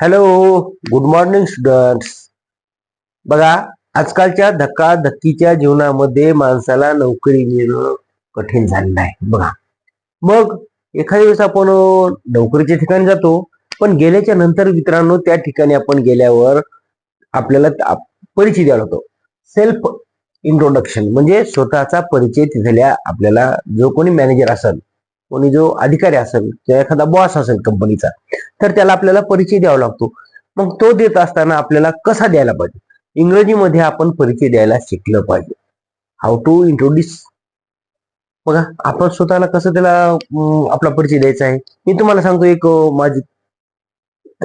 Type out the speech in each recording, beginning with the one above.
Hello good morning students बघा आजकालच्या धक्का धक्कीच्या जीवनामध्ये माणसाला नोकरी मिळणं कठीण झालेलं आहे. बघा. मग एखाद्या दिवस आपण नोकरीच्या ठिकाणी जातो पण गेल्याच्यानंतर मित्रांनो त्या ठिकाणी आपण गेल्यावर आपल्याला परिचय द्यावा लागतो सेल्फ इंट्रोडक्शन म्हणजे स्वतःचा परिचय तिथल्या आपल्याला जो कोणी मॅनेजर असेल कोणी जो अधिकारी असेल किंवा एखादा बॉस असेल कंपनीचा तर त्याला आपल्याला परिचय द्यावा लागतो. मग तो देत असताना आपल्याला कसा द्यायला पाहिजे? इंग्रजीमध्ये आपण परिचय द्यायला शिकलं पाहिजे. हाऊ टू इंट्रोड्यूस बघा आपण स्वतःला कसं त्याला आपला परिचय द्यायचा आहे? मी तुम्हाला सांगतो एक माझी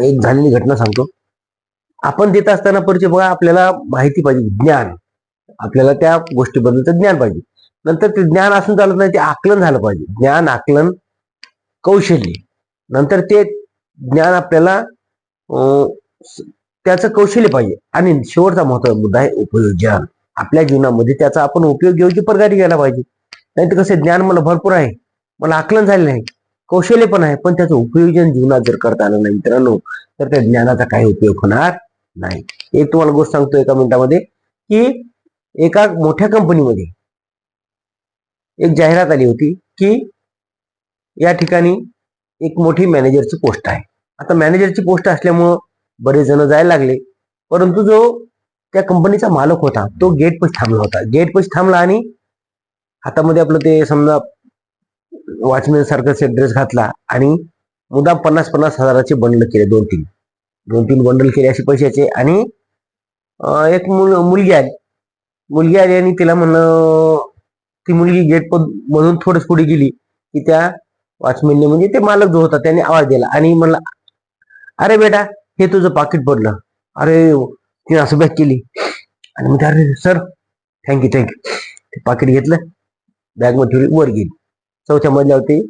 एक झालेली घटना सांगतो. आपण देत असताना परिचय बघा आपल्याला माहिती पाहिजे ज्ञान. आपल्याला त्या गोष्टीबद्दलचं ज्ञान पाहिजे. नंतर ते ज्ञान असून चालत नाही ते आकलन झालं पाहिजे. ज्ञान आकलन कौशल्य. नंतर ते ज्ञान आपल्याला त्याचं कौशल्य पाहिजे. आणि शेवटचा महत्त्वाचा मुद्दा आहे उपयोजन. आपल्या जीवनामध्ये त्याचा आपण उपयोग योग्य प्रकारे केला पाहिजे. नाही तर कसं ज्ञान मला भरपूर आहे. मला आकलन झालेलं आहे. कौशल्य पण आहे पण त्याचं उपयोजन जीवनात जर करता आलं नाही मित्रांनो तर त्या ज्ञानाचा काही उपयोग होणार नाही. एक तुम्हाला गोष्ट सांगतो एका मिनिटामध्ये की एका मोठ्या कंपनीमध्ये एक जाहिरात आली होती की या ठिकाणी एक मोठी मॅनेजरची पोस्ट आहे. आता मॅनेजरची पोस्ट असल्यामुळं बरेच जण जायला लागले परंतु जो त्या कंपनीचा मालक होता तो गेट पशी थांबला होता. गेट पशी थांबला आणि हातामध्ये आपलं ते समजा वॉचमॅन सारखं ड्रेस घातला आणि मुदा पन्नास पन्नास हजाराचे बंडल केले दोन तीन. दोन तीन बंडल केले असे पैशाचे आणि एक मुल मुलगी आली. मुलगी आली आणि तिला म्हणलं ती मुलगी गेट मधून थोडस पुढे गेली की त्या वॉचमॅनने म्हणजे ते मालक जो होता त्याने आवाज दिला आणि म्हणला अरे बेटा हे तुझं पाकिट पडलं. अरे तिने असं बॅग केली. आणि मग अरे सर थँक्यू थँक्यू ते पाकिट घेतलं बॅगमध्ये वर गेली. चौथ्या मजल्यावरती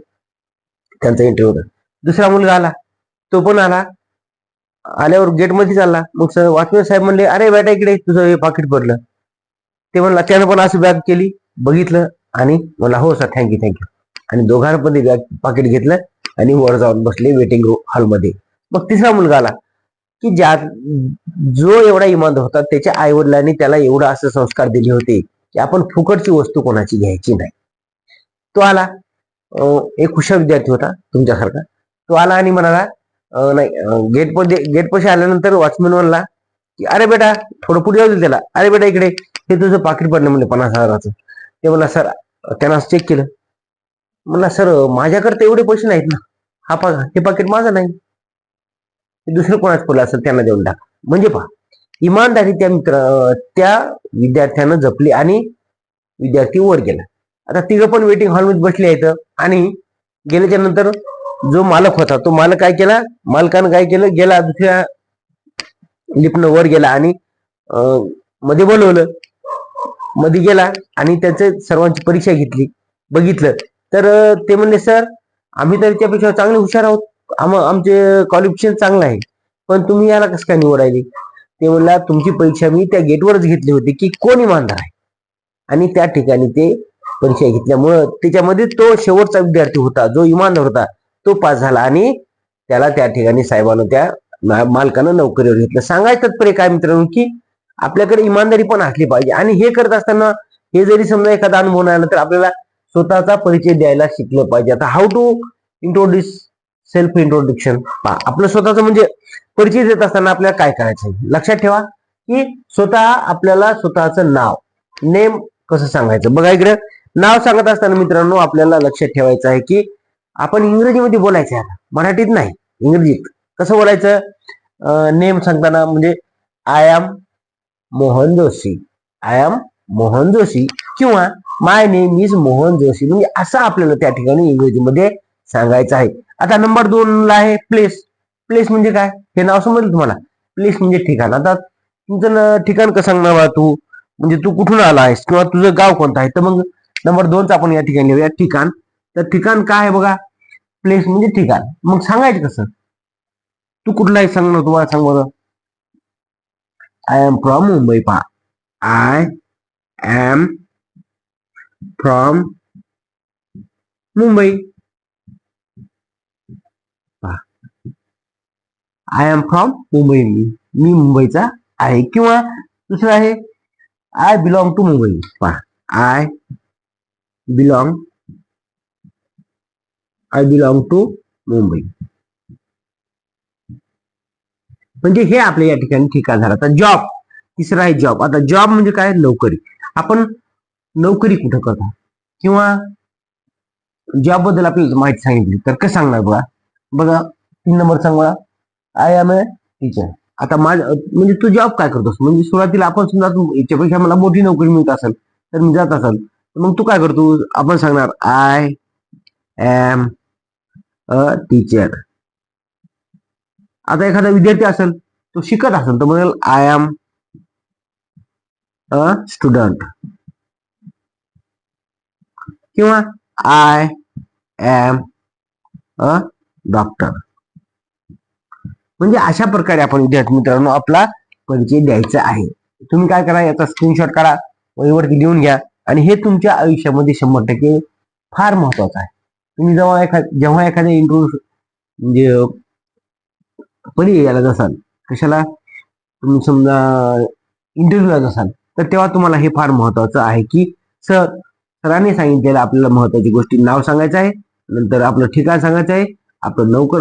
त्यांचा इंटरव्ह्यू होता. दुसरा मुलगा आला तो पण आला. आल्यावर गेटमध्ये चालला मग सर वॉचमॅन साहेब म्हणले अरे बेटा इकडे तुझं हे पाकिट पडलं. ते म्हणला त्यानं पण असं बॅग केली. बघितलं आणि मला हो सर थँक्यू थँक्यू आणि दोघांना ते बॅग पाकिट घेतलं आणि वर जाऊन बसले वेटिंग हॉलमध्ये मग तिसरा मुलगा आला की ज्या जो एवढा इमानदार होता त्याच्या आई वडिलांनी त्याला एवढा असं संस्कार दिले होते की आपण फुकटची वस्तू कोणाची घ्यायची नाही. तो आला एक हुशार विद्यार्थी होता तुमच्यासारखा. तो आला आणि म्हणाला नाही गेटमध्ये गेट पशी आल्यानंतर वॉचमॅन म्हणला की अरे बेटा थोडं पुढे जाऊ त्याला. अरे बेटा इकडे. हे तुझं पाकिट पडलं म्हणजे पन्नास हजाराचं. ते म्हणला सर त्यांना चेक केलं. म्हणला सर माझ्याकडे तर एवढे पैसे नाहीत ना. हा पा हे पाकिट माझं नाही. दुसरं कोणाच पडलं असेल त्यांना देऊन टाका. म्हणजे पहा इमानदारी त्या मित्र त्या विद्यार्थ्यानं जपली आणि विद्यार्थी वर गेला. आता तिघं पण वेटिंग हॉलमध्ये बसले आहेत आणि गेल्याच्यानंतर जो मालक होता तो मालक काय केला? मालकानं काय केलं? गेला दुसऱ्या लिफ्टनं वर गेला आणि मध्ये बोलवलं. मध्ये गेला आणि त्याचे सर्वांची परीक्षा घेतली बघितलं. तर ते म्हणले सर आम्ही तर त्यापेक्षा चांगले हुशार आहोत. आम आमचे क्वालिफिकेशन चांगलं आहे. पण तुम्ही याला कसं काय निवडायली ते म्हणला तुमची परीक्षा मी त्या गेटवरच घेतली होती की कोण इमानदार आहे. आणि त्या ठिकाणी ते परीक्षा घेतल्यामुळं त्याच्यामध्ये तो शेवटचा विद्यार्थी होता जो इमानदार होता तो पास झाला आणि त्याला त्या ठिकाणी साहेबानं त्या मालकानं नोकरीवर घेतलं. सांगायचं तात्पर्य काय मित्रांनो की आपल्याकडे इमानदारी पण असली पाहिजे. आणि हे करत असताना हे जरी समजा एखादा अनुभव नाही आला तर आपल्याला स्वतःचा परिचय द्यायला शिकलं पाहिजे. आता how to introduce self introduction आपलं स्वतःचं म्हणजे परिचय देत असताना आपल्याला काय करायचं आहे? लक्षात ठेवा की स्वतः आपल्याला स्वतःचं नाव नेम कसं सांगायचं? बघा इकडे नाव सांगत असताना मित्रांनो आपल्याला लक्षात ठेवायचं आहे की आपण इंग्रजीमध्ये बोलायचं आहे. मराठीत नाही इंग्रजीत. कसं बोलायचं? नेम सांगताना म्हणजे I am Mohan Joshi. I am Mohan Joshi किंवा my name is Mohan Joshi. म्हणजे असं आपल्याला त्या ठिकाणी इंग्रजीमध्ये सांगायचं आहे. आता नंबर दोन ला आहे प्लेस प्लेस म्हणजे काय? हे नाव समजलं तुम्हाला? प्लेस म्हणजे ठिकाण. आता तुमचं ठिकाण कसं सांगणार तू? म्हणजे तू कुठून आला आहेस? किंवा तुझं गाव कोणतं आहे? तर मग नंबर दोनचा आपण या ठिकाणी लिहूया ठिकाण. तर ठिकाण काय आहे बघा? प्लेस म्हणजे ठिकाण. मग सांगायचं कसं? तू कुठला आहे सांग ना तुम्हाला सांग बरं. आय एम फ्रॉम मुंबई पहा I am from Mumbai I am from Mumbai मी मी मुंबईचा आहे किंवा दुसरं आहे आय बिलॉंग टू मुंबई पहा I belong I belong to Mumbai म्हणजे हे आपल्या या ठिकाणी ठिकाण झालं. आता जॉब तिसरा आहे जॉब आता जॉब म्हणजे काय? नोकरी. आपण नोकरी कुठं करतो? किंवा जॉबबद्दल आपल्याला माहिती सांगितली तर कसं सांगणार बघा? बघा तीन नंबर सांग. मला आय एम ए टीचर आता माझ म्हणजे तू जॉब काय करतोस? म्हणजे सुरुवातीला आपण समजा तू याच्यापेक्षा मला मोठी नोकरी मिळत असेल तर मी जात असेल तर मग तू काय करतो आपण सांगणार आय एम अ टीचर आता एखादा विद्यार्थी असेल तो शिकत असेल तर म्हणेल आय एम अ स्टुडंट किंवा आय एम अ डॉक्टर म्हणजे अशा प्रकारे आपण विद्यार्थी मित्रांनो आपला परिचय द्यायचा आहे. तुम्ही काय करा याचा स्क्रीनशॉट काढा वहीवरती लिहून घ्या आणि हे तुमच्या आयुष्यामध्ये शंभर टक्के फार महत्वाचं आहे. तुम्ही जेव्हा एखाद जेव्हा एखाद्या इंटरव्ह्यू म्हणजे परी यायला जासाल कशाला? तुम्ही समजा इंटरव्ह्यूला जसाल तर तेव्हा तुम्हाला हे फार महत्वाचं आहे की सर सरांनी सांगितलेलं आपल्याला महत्वाची गोष्टी नाव सांगायचं आहे नंतर आपलं ठिकाण सांगायचं आहे आपलं नोकर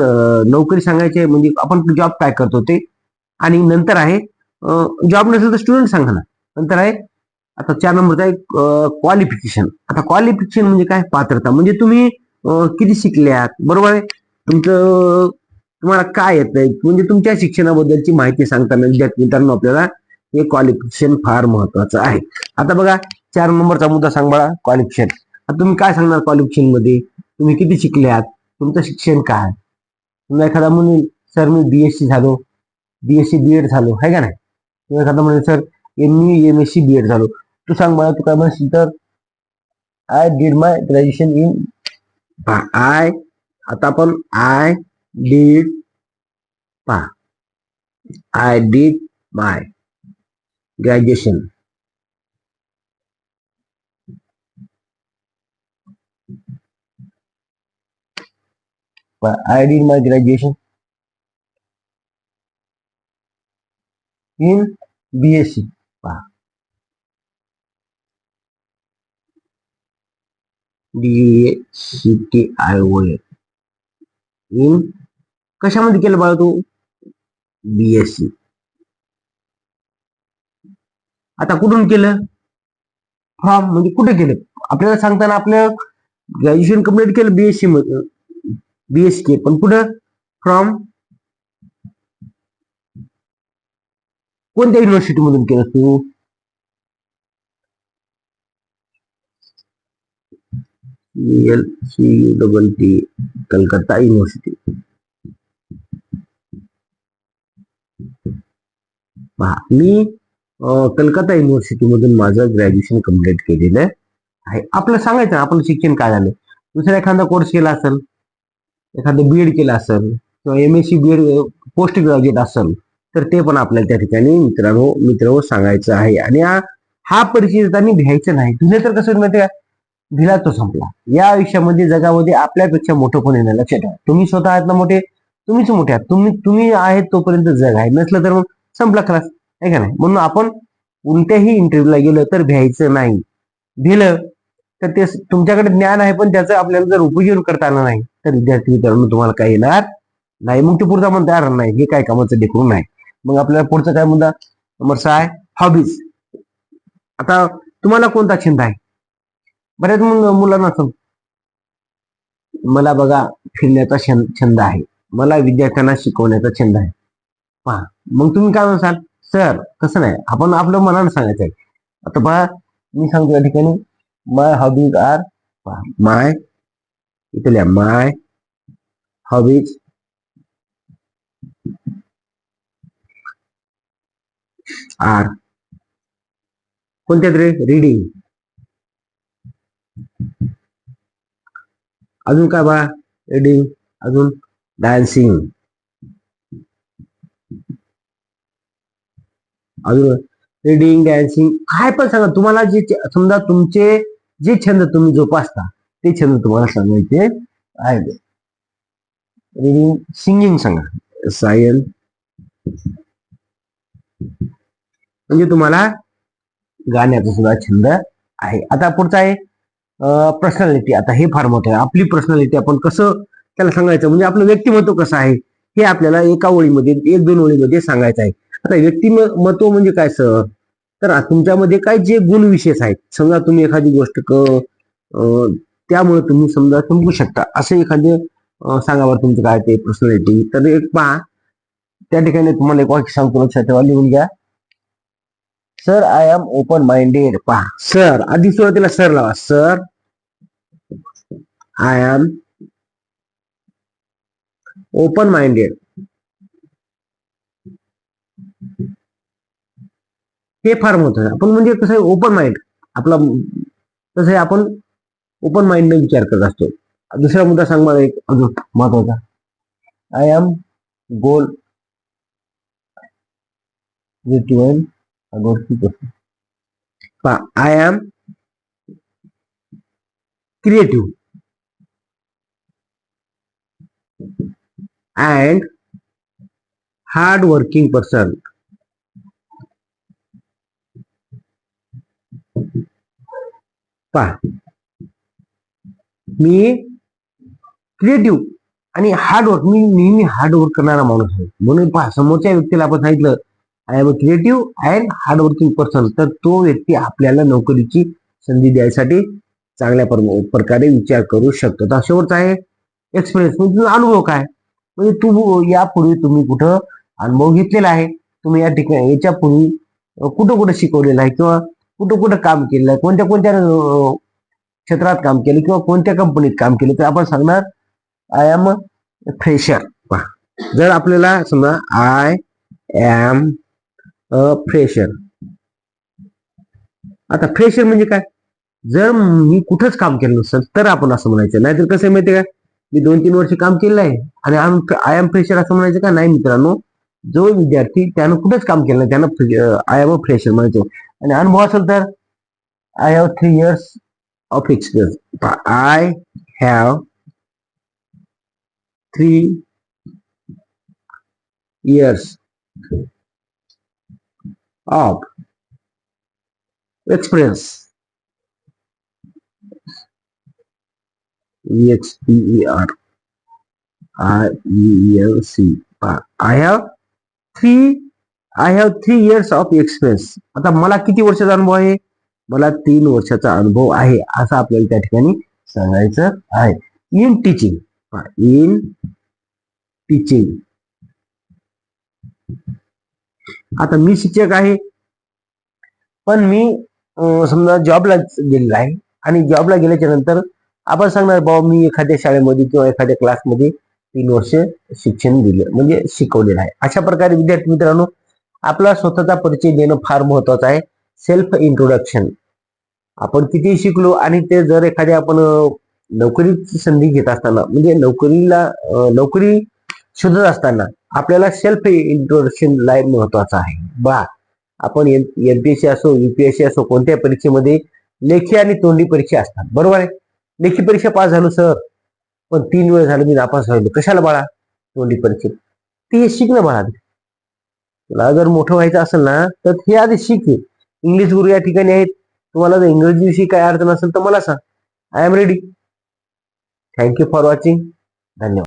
नोकरी सांगायची आहे म्हणजे आपण जॉब काय करतो ते. आणि नंतर आहे जॉब नसेल तर स्टुडंट सांगा ना. नंतर आहे आता चार नंबरचा आहे क्वालिफिकेशन आता क्वालिफिकेशन म्हणजे काय? पात्रता. म्हणजे तुम्ही किती शिकल्यात? बरोबर आहे? तुमचं तुम्हाला काय येतंय? म्हणजे तुमच्या शिक्षणाबद्दलची माहिती सांगताना विद्यार्थी मित्रांनो आपल्याला हे क्वालिफिकेशन फार महत्वाचं आहे. आता बघा चार नंबरचा मुद्दा सांग क्वालिफिकेशन आता तुम्ही काय सांगणार क्वालिफिकेशनमध्ये? तुम्ही किती शिकले आहात तुमचं शिक्षण काय? तुम्हाला एखादा म्हणून सर मी बीएससी झालो. बीएससी बीएड झालो आहे का नाही? किंवा एखादा म्हणेल sir M U M S C B Ed झालो. तू सांग मला तू काय म्हणशील तर? I did my graduation in I आता आपण आय डीड पहा I did my graduation I did my graduation in BSc. पहा. D-A-C-T-I-O-N. in कशामध्ये केलं बाळा तू? बीएससी आता कुठून केलं? फ्रॉम म्हणजे कुठे केलं? आपल्याला सांगताना आपलं ग्रॅज्युएशन कंप्लीट केलं बीएससी मध्ये बीएसके पण कुठं? फ्रॉम कोणत्या युनिव्हर्सिटी मधून केलं तू? L C double T Calcutta university पहा मी कलकत्ता युनिव्हर्सिटीमधून माझं ग्रॅज्युएशन कंप्लीट केलेलं आहे. आपलं सांगायचं ना आपलं शिक्षण काय झालं? दुसरा एखादा कोर्स केला असेल एखादं बीएड केलं असेल किंवा M S C B Ed post graduate असेल तर ते पण आपल्याला त्या ठिकाणी मित्रांनो मित्र सांगायचं आहे. आणि हा परिचय त्यांनी भ्यायचं नाही तुझे तर कसं माहिती का? भिला तो संपला. या आयुष्यामध्ये जगामध्ये आपल्यापेक्षा मोठं पण येणं लक्षात ठेवा. तुम्ही स्वतः आहात ना मोठे? तुम्हीच मोठे आहात. तुम्ही तुम्ही आहेत तोपर्यंत जग आहे. नसलं तर मग संपला खलास आहे का नाही? म्हणून आपण कोणत्याही इंटरव्ह्यूला गेलं तर भ्यायचं नाही. भिलं तर ते तुमच्याकडे ज्ञान आहे पण त्याचं आपल्याला जर उपयोग करता आलं नाही तर विद्यार्थी मित्रांनो तुम्हाला काय येणार नाही. मग ते पुढचा म्हणता येणार नाही. हे काय कामाचं देखून नाही. मग आपल्याला पुढचं काय म्हणता नंबर सहा आहे हॉबीज आता तुम्हाला कोणता छंद आहे? बऱ्याच मग मुलांना असं. मला बघा फिरण्याचा छंद छंद आहे. मला विद्यार्थ्यांना शिकवण्याचा छंद आहे. पहा मग तुम्ही काय म्हणसाल? सर तसं नाही. आपण आपलं मनानं सांगायचं आता पहा मी सांगतो या ठिकाणी. माय हॉबीज आर माय इथल्या माय हॉबीज आर कोणत्या तरी? रीडिंग अजून काय बा रीडिंग अजून डान्सिंग अजून रिडिंग डॅन्सिंग काय पण सांगा. तुम्हाला जे समजा तुमचे जे छंद तुम्ही जोपासता ते छंद तुम्हाला सांगायचे आहे रिडिंग सिंगिंग सांगा. सायन म्हणजे तुम्हाला गाण्याचा सुद्धा छंद आहे. आता पुढचा आहे पर्सनॅलिटी आता हे फार मोठं आहे. आपली पर्सनॅलिटी आपण कसं त्याला सांगायचं? म्हणजे आपलं व्यक्तिमत्व कसं आहे? हे आपल्याला एका ओळीमध्ये एक दोन ओळीमध्ये सांगायचं आहे. आता व्यक्तिमत्व म्हणजे काय सर? तर तुमच्यामध्ये काय जे गुण विशेष आहेत? समजा तुम्ही एखादी गोष्ट क त्यामुळे तुम्ही समजा संपू शकता. असे एखादे सांगा बरं तुमचं काय ते पर्सनॅलिटी तर एक पहा त्या ठिकाणी तुम्हाला एक वाक्य सांगतो लक्षात ठेवा लिहून घ्या. Sir I am open minded पहा. सर आधी सुरुवातीला सर लावा. Sir I am open minded हे फार महत्वाचं आपण म्हणजे कसं आहे ओपन माइंड आपला कसं आहे आपण ओपन माइंडने विचार करत असतो. दुसरा मुद्दा सांग मला एक अजून महत्त्वाचा. I am goal ritual I am creative and hard working person पहा. मी क्रिएटिव्ह आणि हार्डवर्क मी नेहमी हार्डवर्क करणारा माणूस आहे. म्हणून पहा समोरच्या व्यक्तीला आपण सांगितलं I am a creative and hardworking person तर तो व्यक्ती आपल्याला नोकरीची संधी द्यायसाठी चांगल्या प्रकारे विचार करू शकतो. तर शेवटचा आहे एक्सपिरियन्स म्हणजे तुझा अनुभव काय? म्हणजे तू यापूर्वी तुम्ही कुठं अनुभव घेतलेला आहे? तुम्ही या ठिकाणी याच्यापूर्वी कुठं कुठं शिकवलेलं आहे? किंवा कुठं कुठं काम केलेलं आहे कोणत्या कोणत्या क्षेत्रात काम केलं किंवा कोणत्या कंपनीत काम केलं तर आपण सांगणार आय एम फ्रेशर जर आपल्याला समजा आय एम अ फ्रेशर आता फ्रेशर म्हणजे काय? जर मी कुठंच काम केलं नसेल तर आपण असं म्हणायचं. नाहीतर कसं आहे माहितीये का? मी दोन तीन वर्ष काम केलेलं आहे. आणि आय एम फ्रेशर असं म्हणायचं का? नाही मित्रांनो. जो विद्यार्थी त्यानं कुठंच काम केलं नाही त्यानं आय एम अ फ्रेशर म्हणायचं. and I'm watching that. I have three years of experience but I have three years of experience. E-X-P-E-R I-E-E-L-C but I have three I have three years of experience आता मला किती वर्षाचा अनुभव आहे? मला तीन वर्षाचा अनुभव आहे असं आपल्याला त्या ठिकाणी सांगायचं आहे. इन टीचिंग इन टीचिंग आता मी शिक्षक आहे पण मी समजा जॉबला गेलेला आहे आणि जॉबला गेल्याच्यानंतर आपण सांगणार बाबा मी एखाद्या शाळेमध्ये किंवा एखाद्या क्लासमध्ये तीन वर्ष शिक्षण दिलं म्हणजे शिकवलेलं आहे. अशा प्रकारे विद्यार्थी मित्रांनो आपला स्वतःचा परिचय देणं फार महत्वाचं आहे. सेल्फ इंट्रोडक्शन आपण किती शिकलो आणि ते जर एखाद्या आपण नोकरीची संधी घेत असताना म्हणजे नोकरीला नोकरी शोधत असताना आपल्याला सेल्फ इंट्रोडक्शन लाईन महत्वाचं आहे. बा आपण एमपीएससी असो युपीएससी असो कोणत्या परीक्षेमध्ये लेखी आणि तोंडी परीक्षा असतात. बरोबर आहे? लेखी परीक्षा पास झालो सर. पण तीन वेळ झालं मी नापास व्हायलो कशाला बाळा? तोंडी परीक्षेत. ते हे बाळा. तुला जर मोठं व्हायचं असेल ना तर हे आधी शिक इंग्लिश गुरु या ठिकाणी आहेत. तुम्हाला जर इंग्रजीविषयी काय अडचण असेल तर मला सांग. I am ready thank you for watching धन्यवाद.